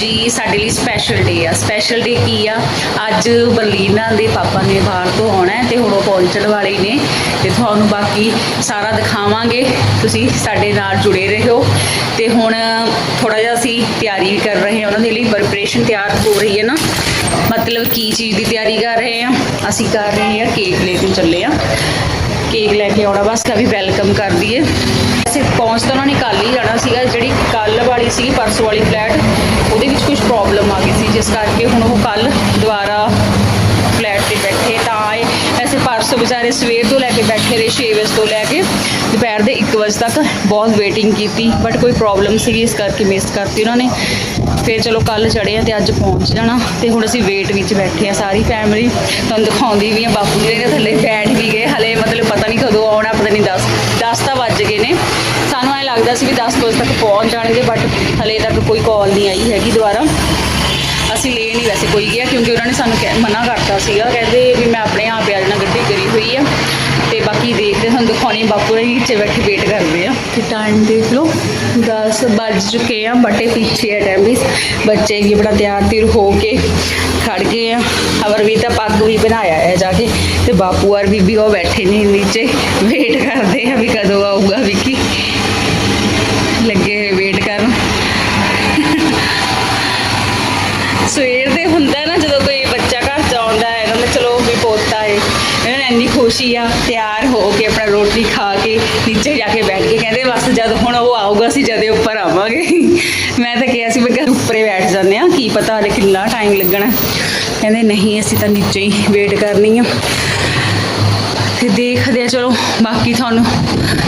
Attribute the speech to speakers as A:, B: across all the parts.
A: ਜੀ, ਸਾਡੇ ਲਈ ਸਪੈਸ਼ਲ ਡੇ ਆ। ਸਪੈਸ਼ਲ ਡੇ ਕੀ ਆ? ਅੱਜ ਬਰਲੀਨਾ ਦੇ ਪਾਪਾ ਨੇ ਬਾਹਰ ਤੋਂ ਆਉਣਾ ਹੈ ਤੇ ਹੁਣ ਉਹ ਪਹੁੰਚਣ ਵਾਲੇ ਨੇ ਤੇ ਤੁਹਾਨੂੰ ਬਾਕੀ ਸਾਰਾ ਦਿਖਾਵਾਂਗੇ। ਤੁਸੀਂ ਸਾਡੇ ਨਾਲ ਜੁੜੇ ਰਹੋ ਤੇ ਹੁਣ ਥੋੜਾ ਜਿਹਾ ਅਸੀਂ ਤਿਆਰੀ ਵੀ ਕਰ ਰਹੇ ਹਾਂ। ਉਹਨਾਂ ਦੇ ਲਈ ਪ੍ਰੈਪਰੇਸ਼ਨ ਤਿਆਰ ਹੋ ਰਹੀ ਹੈ ਨਾ। ਮਤਲਬ ਕੀ ਚੀਜ਼ ਦੀ ਤਿਆਰੀ ਕਰ ਰਹੇ ਹਾਂ। ਅਸੀਂ ਕਰ ਰਹੇ ਹਾਂ ਕੇਕ ਲੈ ਕੇ ਚੱਲੇ ਆ ਕੇਕ ਲੈ ਕੇ ਆਉਣਾ, ਬਸ ਤਾਂ ਵੈਲਕਮ ਕਰ ਦਈਏ। ਵੈਸੇ ਪਹੁੰਚ ਤਾਂ ਉਹਨਾਂ ਨੇ ਕੱਲ ਹੀ ਜਾਣਾ ਸੀਗਾ, ਜਿਹੜੀ ਕੱਲ ਵਾਲੀ ਸੀ, ਪਰਸੋਂ ਵਾਲੀ ਫਲੈਟ ਉਹਦੇ ਵਿੱਚ ਕੁਝ ਪ੍ਰੋਬਲਮ ਆ ਗਈ ਸੀ, ਜਿਸ ਕਰਕੇ ਹੁਣ ਉਹ ਕੱਲ ਦੁਬਾਰਾ ਫਲੈਟ ਤੇ ਬੈਠੇ ਤਾਂ ਆਏ ਵੈਸੇ ਵਿਚਾਰੇ ਸਵੇਰ ਤੋਂ ਲੈ ਕੇ ਬੈਠੇ ਰਹੇ 6 ਵਜੇ ਤੋਂ ਲੈ ਕੇ ਦੁਪਹਿਰ ਦੇ 1 ਵਜੇ ਤੱਕ ਬਹੁਤ ਵੇਟਿੰਗ ਕੀਤੀ ਬਟ ਕੋਈ ਪ੍ਰੋਬਲਮ ਸੀਗੀ, ਇਸ ਕਰਕੇ ਮਿਸ ਕਰਤੀ ਉਹਨਾਂ ਨੇ। ਫਿਰ ਚਲੋ ਕੱਲ ਚੜੇ ਆ ਤੇ ਅੱਜ ਪਹੁੰਚ ਜਾਣਾ ਤੇ ਹੁਣ ਅਸੀਂ ਵੇਟ ਵਿੱਚ ਬੈਠੇ ਆ ਸਾਰੀ ਫੈਮਿਲੀ ਤੁਹਾਨੂੰ ਦਿਖਾਉਂਦੀ ਵੀ ਆ ਬਾਪੂ ਜੀ ਨੇ ਥੱਲੇ ਬੈਠ ਵੀ ਗਏ, ਹਲੇ ਮਤਲਬ ਪਤਾ ਨਹੀਂ ਕਦੋਂ ਆਉਣਾ, ਪਤਾ ਨਹੀਂ 10 10 ਤਾਂ ਵੱਜ ਗਏ ਨੇ। ਸਾਨੂੰ ਐ ਲੱਗਦਾ ਸੀ ਵੀ 10 ਵਜੇ ਤੱਕ ਪਹੁੰਚ ਜਾਣਗੇ ਬਟ ਹਲੇ ਤੱਕ ਕੋਈ ਕਾਲ ਨਹੀਂ ਆਈ ਹੈਗੀ ਦੁਬਾਰਾ। ਅਸੀਂ ਲੈ ਨਹੀਂ ਵੈਸੇ ਕੋਈ ਗਿਆ ਕਿਉਂਕਿ ਉਹਨਾਂ ਨੇ ਸਾਨੂੰ ਕਹਿ- ਮਨਾ ਕਰਤਾ ਸੀਗਾ, ਕਹਿੰਦੇ ਵੀ ਮੈਂ ਆਪਣੇ ਆਪ ਆ ਜਾਣਾ ਗੱਡੀ ਕਰੀ ਹੋਈ ਆ ਤੇ ਬਾਕੀ ਦੇਖਦੇ ਸਾਨੂੰ ਦਿਖਾਉਣੀ ਬਾਪੂ ਨੇ ਨੀਚੇ ਬੈਠੇ ਵੇਟ ਕਰਦੇ ਆ। ਤੇ ਟਾਈਮ ਦੇਖ ਲਓ 10 ਵੱਜ ਚੁੱਕੇ ਆ, ਬਟੇ ਪਿੱਛੇ ਆ ਟਾਈਮ ਵੀ ਬੱਚੇ ਵੀ ਬੜਾ ਤਿਆਰ ਤਿਰ ਹੋ ਕੇ ਖੜ ਗਏ ਆ। ਅਵਰ ਵੀ ਤਾਂ ਪੱਗ ਵੀ ਬਣਾਇਆ ਹੈ ਜਾ ਕੇ ਤੇ ਬਾਪੂ ਔਰ ਬੀਬੀ ਉਹ ਬੈਠੇ ਨੇ ਨੀਚੇ। ਵੇਟ ਕਰਦੇ ਆ ਵੀ ਕਦੋਂ ਆਊਗਾ ਵਿੱਕੀ। ਬਸ ਜਦ ਹੁਣ ਉਹ ਆਊਗਾ, ਅਸੀਂ ਜਦੇ ਉੱਪਰ ਆਵਾਂਗੇ। ਮੈਂ ਤਾਂ ਕਿਹਾ ਸੀ ਮੈਂ ਕਿਹਾ ਉੱਪਰੇ ਬੈਠ ਜਾਂਦੇ ਆ ਕੀ ਪਤਾ ਹਲੇ ਕਿੰਨਾ ਟਾਈਮ ਲੱਗਣਾ। ਕਹਿੰਦੇ ਨਹੀਂ, ਅਸੀਂ ਤਾਂ ਨੀਚੇ ਹੀ ਵੇਟ ਕਰਨੀ ਆ। ਤੇ ਦੇਖਦੇ ਆ, ਚਲੋ, ਬਾਕੀ ਤੁਹਾਨੂੰ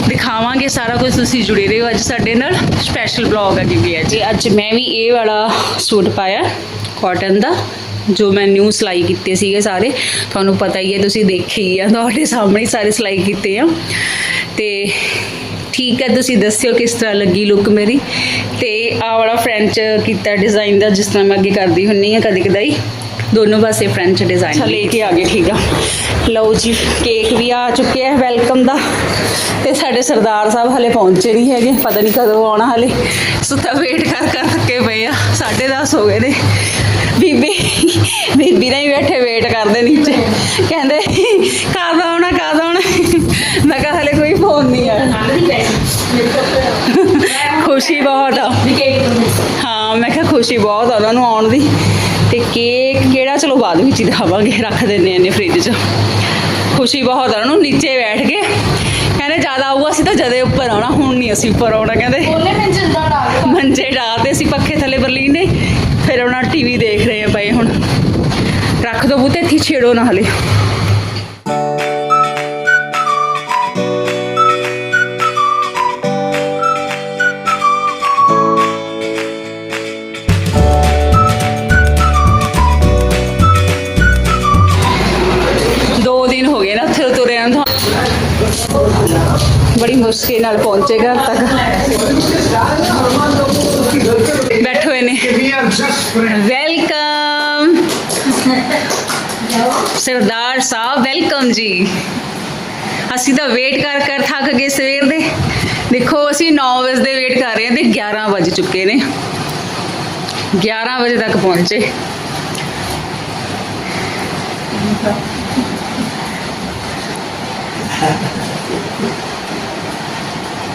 A: ਦਿਖਾਵਾਂਗੇ ਸਾਰਾ ਕੁਝ। ਤੁਸੀਂ ਜੁੜੇ ਰਹੋ ਅੱਜ ਸਾਡੇ ਨਾਲ। ਸਪੈਸ਼ਲ ਬਲੌਗ ਆ ਕਿਉਂਕਿ ਅੱਜ। ਅੱਜ ਮੈਂ ਵੀ ਇਹ ਵਾਲਾ ਸੂਟ ਪਾਇਆ ਕਾਟਨ ਦਾ, ਜੋ ਮੈਂ ਨਿਊ ਸਿਲਾਈ ਕੀਤੇ ਸੀਗੇ ਸਾਰੇ। ਤੁਹਾਨੂੰ ਪਤਾ ਹੀ ਹੈ, ਤੁਸੀਂ ਦੇਖੇ ਹੀ ਆ, ਤੁਹਾਡੇ ਸਾਹਮਣੇ ਸਾਰੇ ਸਿਲਾਈ ਕੀਤੇ ਆ। ਤੇ ਠੀਕ ਹੈ ਤੁਸੀਂ ਦੱਸਿਓ ਕਿਸ ਤਰ੍ਹਾਂ ਲੱਗੀ ਲੁੱਕ ਮੇਰੀ। ਤੇ ਆਹ ਵਾਲਾ ਫ੍ਰੈਂਚ ਕੀਤਾ ਡਿਜ਼ਾਈਨ ਦਾ ਜਿਸ ਤਰ੍ਹਾਂ ਮੈਂ ਅੱਗੇ ਕਰਦੀ ਹੁੰਨੀ ਆ ਕਦੇ ਕਦਾਈ। ਦੋਨੋਂ ਪਾਸੇ ਫ੍ਰੈਂਚ ਡਿਜ਼ਾਈਨ ਅੱਛਾ ਲੈ ਕੇ ਆ ਗਏ ਠੀਕ ਆ। ਲਓ ਜੀ ਕੇਕ ਵੀ ਆ ਚੁੱਕਿਆ ਹੈ ਵੈਲਕਮ ਦਾ। ਤੇ ਸਾਡੇ ਸਰਦਾਰ ਸਾਹਿਬ ਹਲੇ ਪਹੁੰਚੇ ਨਹੀਂ ਹੈਗੇ ਪਤਾ ਨਹੀਂ ਕਦੋਂ ਆਉਣਾ ਹਲੇ। ਸੁੱਤਾ ਵੇਟ ਕਰ ਕਰ ਥੱਕੇ ਪਏ ਆ 10:30 ਹੋ ਗਏ ਨੇ। ਬੀਬੀ ਬੀਬੀ ਨੇ ਵੀ ਬੈਠੇ ਵੇਟ ਕਰਦੇ ਨੀਚੇ ਬਹੁਤ ਆ। ਹਾਂ ਮੈਂ ਕਿਹਾ ਖੁਸ਼ੀ ਬਹੁਤ ਆ ਉਹਨਾਂ ਨੂੰ ਆਉਣ ਦੀ। ਤੇ ਕੇਕ ਕਿਹੜਾ? ਚਲੋ ਬਾਅਦ ਵਿੱਚ ਹੀ ਦਿਖਾਵਾਂਗੇ ਰੱਖ ਦਿੰਨੇ ਨੇ ਫ੍ਰਿਜ 'ਚ। ਖੁਸ਼ੀ ਬਹੁਤ ਆ ਉਹਨਾਂ ਨੂੰ ਨੀਚੇ ਬੈਠ ਕੇ। ਕਹਿੰਦੇ ਜ਼ਿਆਦਾ ਆਊਗਾ ਅਸੀਂ ਤਾਂ ਜਦੇ ਉੱਪਰ ਆਉਣਾ ਹੁਣ ਨਹੀਂ ਅਸੀਂ ਉੱਪਰ ਆਉਣਾ ਕਹਿੰਦੇ।
B: ਉਹਨੇ
A: ਮੰਜੇ ਡਾਤੇ ਅਸੀਂ ਪੱਖੇ ਥੱਲੇ ਬਰਲੀਨ ਨੇ। ਫਿਰ ਉਹਨਾਂ ਟੀਵੀ ਦੇਖ ਰਹੇ ਆ ਪਏ ਹੁਣ। ਰੱਖ ਦੋ ਬੂਤੇ ਇੱਥੇ ਛੇੜੋ ਨਾ ਹਲੇ। ਦੋ ਨਾ ਉੱਥੇ ਤੁਰੇ ਨੂੰ ਬੜੀ ਮੁਸ਼ਕਿਲ ਨਾਲ ਪਹੁੰਚੇ ਘਰ ਤੱਕ। ਬੈਠੇ ਹੋਏ ਨੇ। ਵੈਲਕਮ। ਸਰਦਾਰ ਸਾਹਿਬ, ਵੈਲਕਮ ਜੀ। ਅਸੀਂ ਤਾਂ ਵੇਟ ਕਰ ਕਰ ਥੱਕ ਗਏ ਸਵੇਰ ਦੇ। ਦੇਖੋ, ਅਸੀਂ 9 ਵਜੇ ਦੇ ਵੇਟ ਕਰ ਰਹੇ ਹਾਂ ਤੇ 11 ਵਜ ਚੁੱਕੇ ਨੇ। 11 ਵਜੇ ਤੱਕ ਪਹੁੰਚੇ।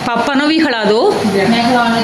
A: ਪਾਪਾ ਨੂੰ ਵੀ ਖਿਲਾ ਦਿਓ।
B: ਮੈਂ ਖਵਾਉਣ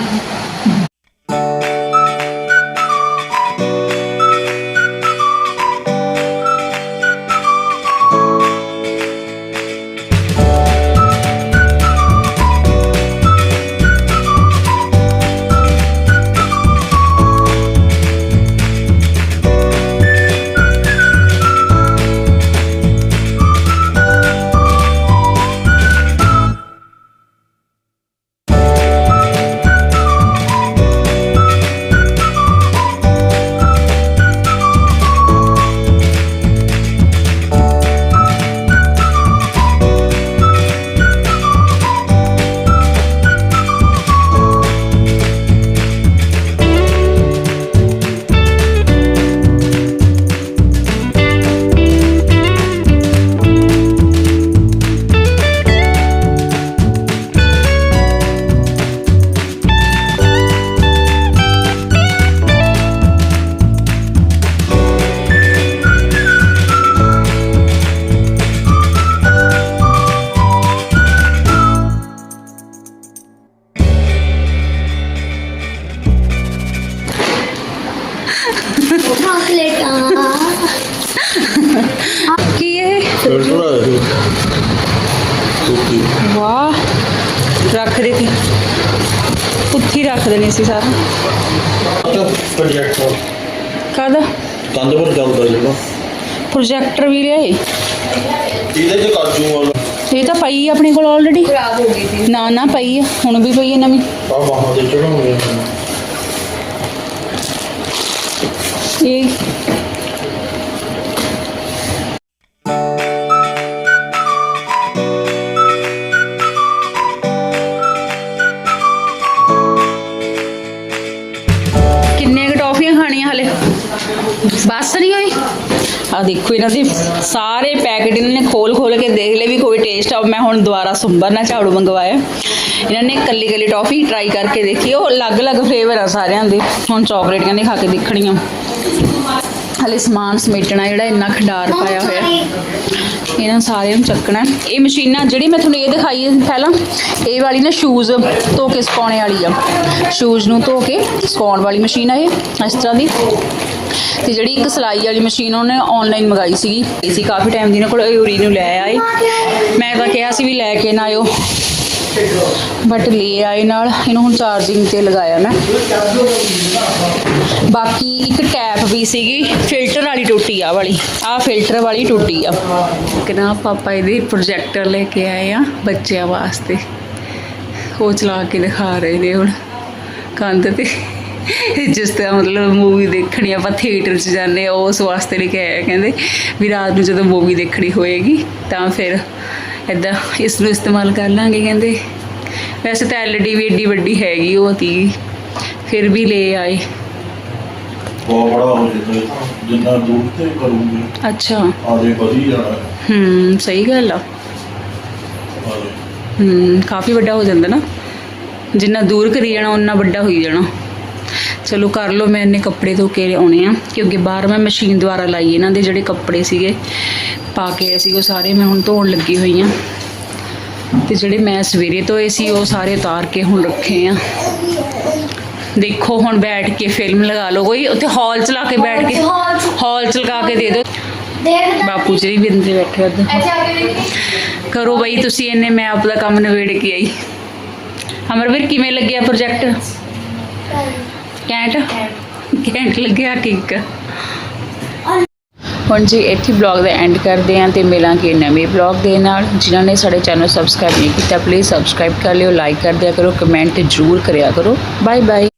C: ਚਾਕਲੇਟਾਂ।
A: ਕੀ ਇਹ?
D: ਫਿਲਟਰ ਆ ਇਹ ਕੁੱਤੀ।
A: ਵਾਹ। ਰੱਖ ਦੇ ਤੀ ਉੱਥੀ ਰੱਖ ਦੇਣੀ ਸੀ ਸਾਰਾ।
D: ਪ੍ਰੋਜੈਕਟਰ
A: ਕਾਹਦਾ?
D: ਕੰਧ ਪਰ ਚੱਲਦਾ ਜਿਹੜਾ
A: ਪ੍ਰੋਜੈਕਟਰ ਵੀ ਲਿਆਏ
D: ਇਹਦੇ ਚ ਕਾਜੂ ਵਾਲਾ
A: ਇਹ ਤਾਂ ਪਈ ਆ ਆਪਣੇ ਕੋਲ ਆਲਰੇਡੀ
B: ਖਰਾਬ ਹੋ ਗਈ ਸੀ।
A: ਨਾ ਨਾ ਪਈ ਆ। ਹੁਣ ਵੀ ਪਈ ਆ ਨਵੀਂ।
D: ਆ ਬਾਹਾਂ ਦੇ ਚੜਾਉਂਦੇ
A: ਇਹ ਕਿੰਨੇ ਕੁ ਟੌਫੀਆਂ ਖਾਣੀਆਂ ਹਲੇ? ਬਸ ਨਹੀਂ ਹੋਈ? ਆ ਦੇਖੋ ਇਹਨਾਂ ਦੇ ਸਾਰੇ ਪੈਕੇਟ ਇਹਨਾਂ ਨੇ ਖੋਲ ਖੋਲ ਕੇ ਦੇਖ ਲਏ ਵੀ ਕੋਈ ਟੇਸਟ ਆ। ਮੈਂ ਹੁਣ ਦੁਬਾਰਾ ਸੁੰਬਰ ਨਾਲ ਝਾੜੂ ਮੰਗਵਾਇਆ। ਇਹਨਾਂ ਨੇ ਕੱਲੀ ਕੱਲੀ ਟੌਫੀ ਟਰਾਈ ਕਰਕੇ ਦੇਖੀ। ਉਹ ਅਲੱਗ-ਅਲੱਗ ਫਲੇਵਰ ਆ ਸਾਰਿਆਂ ਦੇ। ਹੁਣ ਚਾਕਲੇਟ ਕਹਿੰਦੇ ਖਾ ਕੇ ਦੇਖਣੀਆਂ। ਹਲੇ ਸਮਾਨ ਸਮੇਟਣਾ ਜਿਹੜਾ ਇੰਨਾ ਖੰਡਾਰ ਪਾਇਆ ਹੋਇਆ ਇਹਨਾਂ ਸਾਰਿਆਂ ਨੂੰ ਚੱਕਣਾ ਇਹ ਮਸ਼ੀਨਾਂ ਜਿਹੜੀ ਮੈਂ ਤੁਹਾਨੂੰ ਇਹ ਦਿਖਾਈ ਹੈ ਪਹਿਲਾਂ, ਇਹ ਵਾਲੀ ਨਾ ਸ਼ੂਜ਼ ਧੋ ਕੇ ਸੁਕਾਉਣੇ ਵਾਲੀ ਆ। ਸ਼ੂਜ਼ ਨੂੰ ਧੋ ਕੇ ਸੁਕਾਉਣ ਵਾਲੀ ਮਸ਼ੀਨ ਆ ਇਹ, ਇਸ ਤਰ੍ਹਾਂ ਦੀ। ਤੇ ਜਿਹੜੀ ਇੱਕ ਸਿਲਾਈ ਵਾਲੀ ਮਸ਼ੀਨ ਉਹਨੇ ਆਨਲਾਈਨ ਮੰਗਾਈ ਸੀਗੀ। ਸੀ ਕਾਫੀ ਟਾਈਮ ਦੀ ਇਹਨਾਂ ਕੋਲ ਯੂਰੀ ਨੂੰ ਲੈ ਆਏ। ਮੈਂ ਤਾਂ ਕਿਹਾ ਸੀ ਵੀ ਲੈ ਕੇ ਨਾ ਆਇਓ। ਬਟ ਲੈ ਆਏ ਨਾਲ, ਇਹਨੂੰ ਹੁਣ ਚਾਰਜਿੰਗ ਤੇ ਲਗਾਇਆ ਮੈਂ। ਬਾਕੀ ਇੱਕ ਟੈਪ ਵੀ ਸੀਗੀ ਫਿਲਟਰ ਵਾਲੀ ਟੁੱਟੀ ਆ ਵਾਲੀ। ਆ ਫਿਲਟਰ ਵਾਲੀ ਟੁੱਟੀ ਆ। ਕਿਨਾ ਪਾਪਾ ਇਹਦੇ ਪ੍ਰੋਜੈਕਟਰ ਲੈ ਕੇ ਆਏ ਆ ਬੱਚਿਆਂ ਵਾਸਤੇ। ਉਹ ਚਲਾ ਕੇ ਦਿਖਾ ਰਹੇ ਨੇ ਹੁਣ, ਕੰਧ ਤੇ। ਜਿਸ ਤਰ੍ਹਾਂ ਮਤਲਬ ਮੂਵੀ ਦੇਖਣੀ ਆਪਾਂ ਥੀਏਟਰ 'ਚ ਜਾਂਦੇ ਆ, ਉਸ ਵਾਸਤੇ ਲੈ ਕੇ ਆਏ ਕਹਿੰਦੇ ਵੀ ਰਾਤ ਨੂੰ ਜਦੋਂ ਮੂਵੀ ਦੇਖਣੀ ਹੋਏਗੀ, ਤਾਂ ਫਿਰ ਇਦਾਂ ਇਸ ਨੂੰ ਇਸਤੇਮਾਲ ਕਰ ਲਾਂਗੇ ਕਹਿੰਦੇ। ਵੈਸੇ ਤਾਂ ਐਲਡੀ ਵੀ ਏਡੀ ਵੱਡੀ ਹੈਗੀ ਉਹ ਤੀ ਫਿਰ ਵੀ ਲੈ ਆਏ।
D: ਬਹੁਤ ਬੜਾ ਹੋ ਜਾਂਦਾ ਜਿੰਨਾ ਦੂਰ ਤੇ ਕਰੂੰਗੇ।
A: ਅੱਛਾ।
D: ਆਦੇ ਵਧੀ ਜਾਣਾ।
A: ਹੂੰ ਸਹੀ ਗੱਲ ਆ। ਹੂੰ ਕਾਫੀ ਵੱਡਾ ਹੋ ਜਾਂਦਾ ਨਾ। ਜਿੰਨਾ ਦੂਰ ਕਰੀ ਜਾਣਾ ਉਨਾ ਵੱਡਾ ਹੋਈ ਜਾਣਾ। ਚਲੋ ਕਰ ਲਓ, ਮੈਂ ਇੰਨੇ ਕੱਪੜੇ ਧੋ ਕੇ ਆਉਣੇ ਆ, ਕਿਉਂਕਿ ਬਾਹਰ ਮੈਂ ਮਸ਼ੀਨ ਦੁਆਰਾ ਲਾਈ ਇਹਨਾਂ ਦੇ ਜਿਹੜੇ ਕੱਪੜੇ ਸੀਗੇ, ਪਾ ਕੇ ਆਏ ਸੀ ਉਹ ਸਾਰੇ ਮੈਂ ਹੁਣ ਧੋਣ ਲੱਗੀ ਹੋਈ ਆ। ਤੇ ਜਿਹੜੇ ਮੈਂ ਸਵੇਰੇ ਧੋਏ ਸੀ, ਉਹ ਸਾਰੇ ਉਤਾਰ ਕੇ ਹੁਣ ਰੱਖੇ ਆ। ਦੇਖੋ, ਹੁਣ ਬੈਠ ਕੇ ਫਿਲਮ ਲਗਾ ਲਓ। ਕੋਈ ਉੱਥੇ ਹਾਲ ਚ ਲਾ ਕੇ ਬੈਠ ਕੇ
C: ਹਾਲ 'ਚ।
A: ਲਗਾ ਕੇ ਦੇ ਦਿਓ। ਬਾਪੂ ਜੀ ਵੀ ਅੰਦਰ ਬੈਠੇ ਉੱਧਰ। ਕਰੋ ਬਈ, ਤੁਸੀਂ ਇਹਨੇ ਮੈਂ ਆਪਦਾ ਕੰਮ ਨਵੇੜ ਕੇ ਆਈ। ਅਮਰਵੀਰ, ਕਿਵੇਂ ਲੱਗਿਆ ਪ੍ਰੋਜੈਕਟ ਕੈਂਟ? ਕੈਂਟ ਲੱਗਿਆ, ਠੀਕ ਆ। ਹੁਣ ਜੀ ਇੱਥੇ ਬਲੌਗ ਦਾ ਐਂਡ ਕਰਦੇ ਹਾਂ ਤੇ ਮਿਲਾਂਗੇ ਨਵੇਂ ਬਲੌਗ ਦੇ ਨਾਲ। ਜਿਨ੍ਹਾਂ ਨੇ ਸਾਡੇ ਚੈਨਲ ਸਬਸਕ੍ਰਾਈਬ ਨਹੀਂ ਕੀਤਾ ਪਲੀਜ਼ ਸਬਸਕ੍ਰਾਈਬ ਕਰ ਲਿਓ ਲਾਈਕ ਕਰ ਦਿਆ ਕਰੋ ਕਮੈਂਟ ਜ਼ਰੂਰ ਕਰਿਆ ਕਰੋ। Bye bye